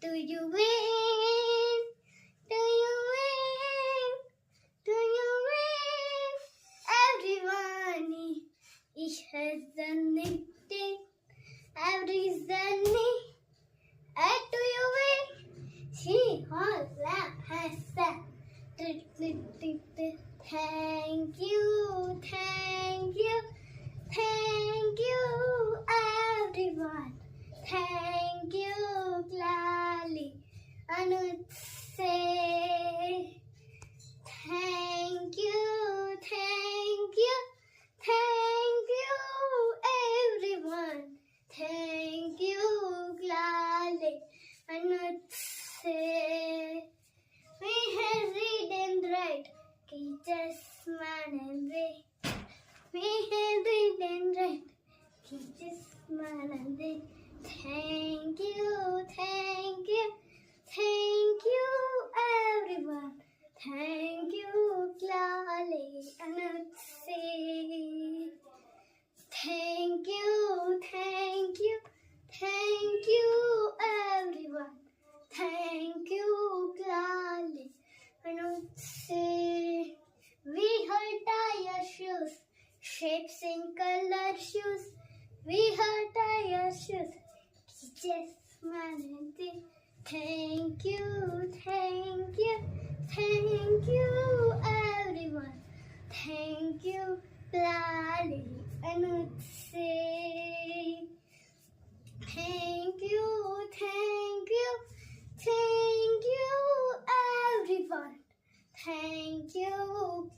Do you win? just smile and say, thank you, thank you, thank you everyone, thank you Clally and say, thank you, thank you.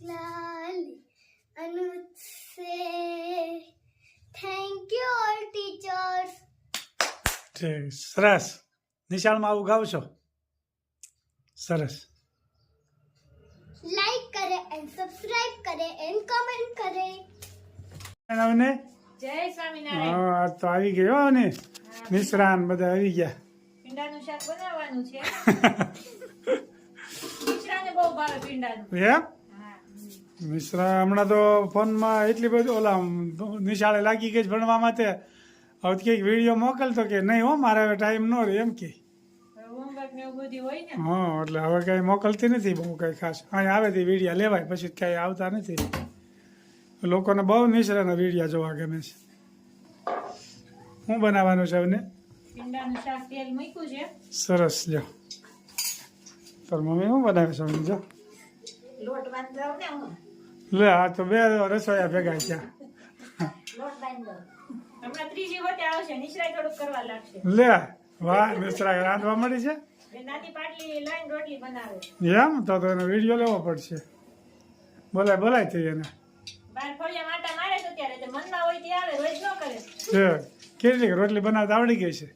Lalit Anuj thank you all teachers teachers. સરસ. નિશાળમાં આવું ગાવ છો સરસ. Like કરે and subscribe કરે and comment કરે. નવને સ્વામિનારાયણ. હા તો આવી ગયો ને. મિશ્રાન બધા આવી ગયા. મિશ્રા હમણાં તો ફોનમાં એટલી બધી ઓલા નિશાળે લાગી ગઈ ભણવા માટે. હવે કંઈક વીડિયો મોકલતો કે નહીં હો મારે હવે ટાઈમ ન રહે એમ કે. હા એટલે હવે કાંઈ મોકલતી નથી બહુ કાંઈ ખાસ. અહીં આવે તે વિડીયા લેવાય પછી કાંઈ આવતા નથી. લોકોને બહુ નિશ્રાના વિડીયા જોવા ગમે છે. શું બનાવવાનું છે છે? સરસ જો તાર મમ્મી શું બનાવે છે જો. લોટ બાંધો ને હું. લે આ તો બે રસોયા ભેગા લાગશે. લે વાહ મિશ્રા રાંધવા મળી છે? એમ? તો એનો વીડિયો લેવો પડશે. બોલાય બોલાય થઈ એને. બાર ફળિયા માટા મારે છે ત્યારે તે મનમાં હોય તે આવે રોજ ન કરે. છે કેટલી રોટલી બનાવતા આવડી ગઈ છે?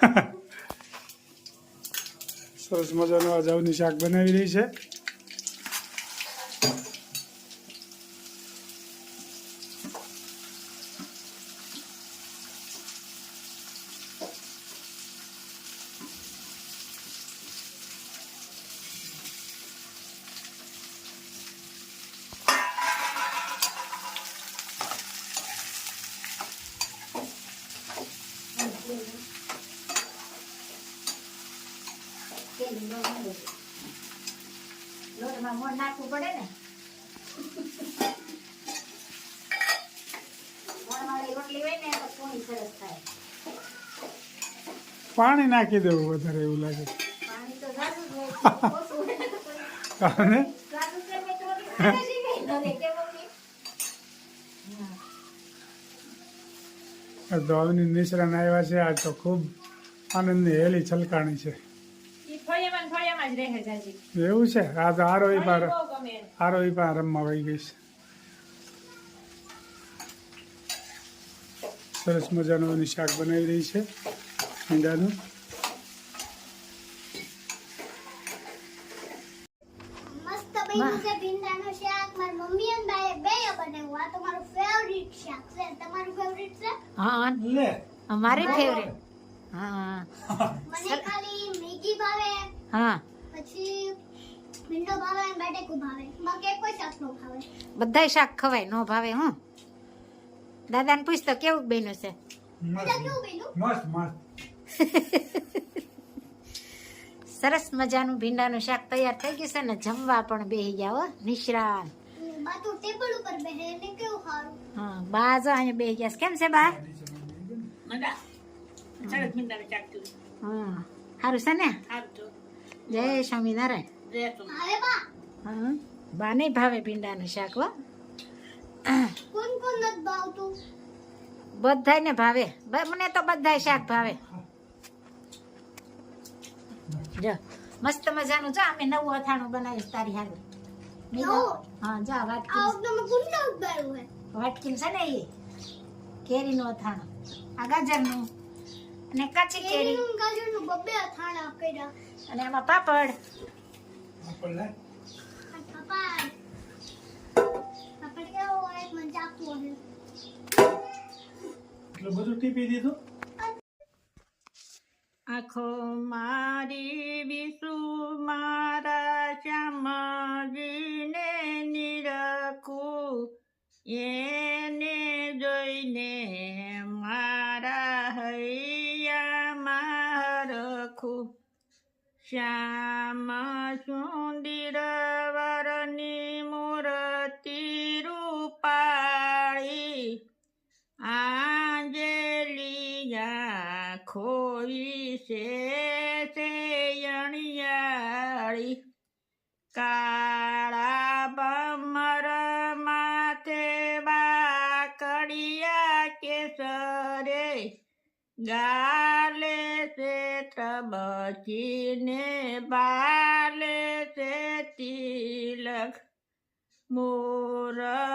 સરસ મજાનું જવની શાક બનાવી રહી છે. પાણી નાખી દેવું વધારે એવું લાગે પાણી તો. તો આવ્યા છે આજ તો ખૂબ આનંદની હેલી છલકાણી છે જ રહે જાજી. એવું છે? આ તો આરોહી પાર. આરોહી પાર રમવા વહી ગઈ છે. સરસ મજાનું એની શાક બનાવી રહી છે ઈંડાનું. મસ્ત બન્યું છે ભીંડાનું શાક. મારી મમ્મી અને બાએ બેય બનાવ્યું. આ તો મારું ફેવરિટ શાક છે. તમારું ફેવરિટ છે? હા અમારી ફેવરેટ હા મને ખાલી મેગી ભાવે. હા. પછી ભીંડો ભાવે અને બટેકું ભાવે બાકી કોઈ શાક ન ભાવે બધાય શાક ખવાય નો ભાવે હું. દાદાને પૂછ તો કેવું બન્યું છે? દાદા કેવું બન્યું? મસ્ત મસ્ત. સરસ મજાનું ભીંડાનું શાક તૈયાર થઈ ગયું છે ને જમવા પણ બેહી ગયા હો નિશ્રાન બા તો ટેબલ ઉપર બેસે એને કેવું સારું? હા બા જો અહીંયા બેહી ગયા છે. કેમ છે બા? મજા. સરસ ભીંડાનું શાક હા સારું છે ને? સારું. જય સ્વામિનારાયણ. રહેતું. હવે બા. હા બા નહીં ભાવે ભીંડાનું શાક હો. બધાયને ભાવે. બ- મને તો બધાય શાક ભાવે. જો મસ્ત મજાનું. જો અમે નવું અથાણું બનાવીશ તારી હારું? હા જા વાટકી વાટકી છે ને એ? કેરીનું અથાણું. આ ગાજરનું. અને કાચી કેરી. ગાજરનું બબ્બે અથાણા કર્યા. અને એમાં પાપડ. પાપડ. પાપડ કેવો હોય એટલું બધું ટીપી દીધું? આખો મારી વિશુ મારા શ્યામજીને નિરખું. એને જોઈને શ્યામ સુંદીર વરની મૂર્તિ રૂપાળી આંજલિયા ખોઈ છે શેયણિયાળી કાળા બમર માથે બાકડિયા કેસરે ગાલે છે બચીને બાલે છે તિલક. મોર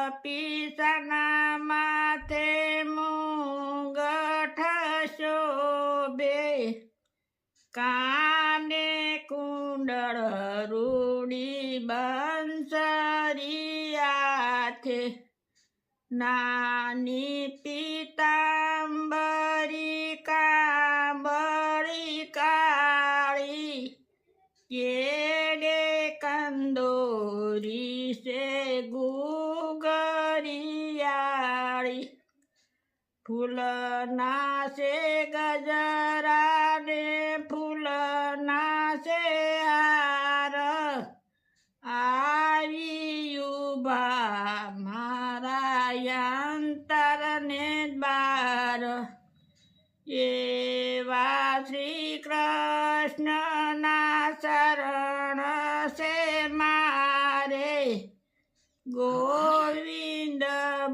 પીસના માથે મુંગઠ શોભે. કાને કુંડળ રૂડી બંસરી હાથે. નાની ફૂલના ગજરાને ફૂલ નાશે હાર. આવી ઊભા મારા અંતરને બાર. એવા શ્રી કૃષ્ણના શરણ છે મારે. ગોવિંદ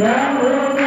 Não.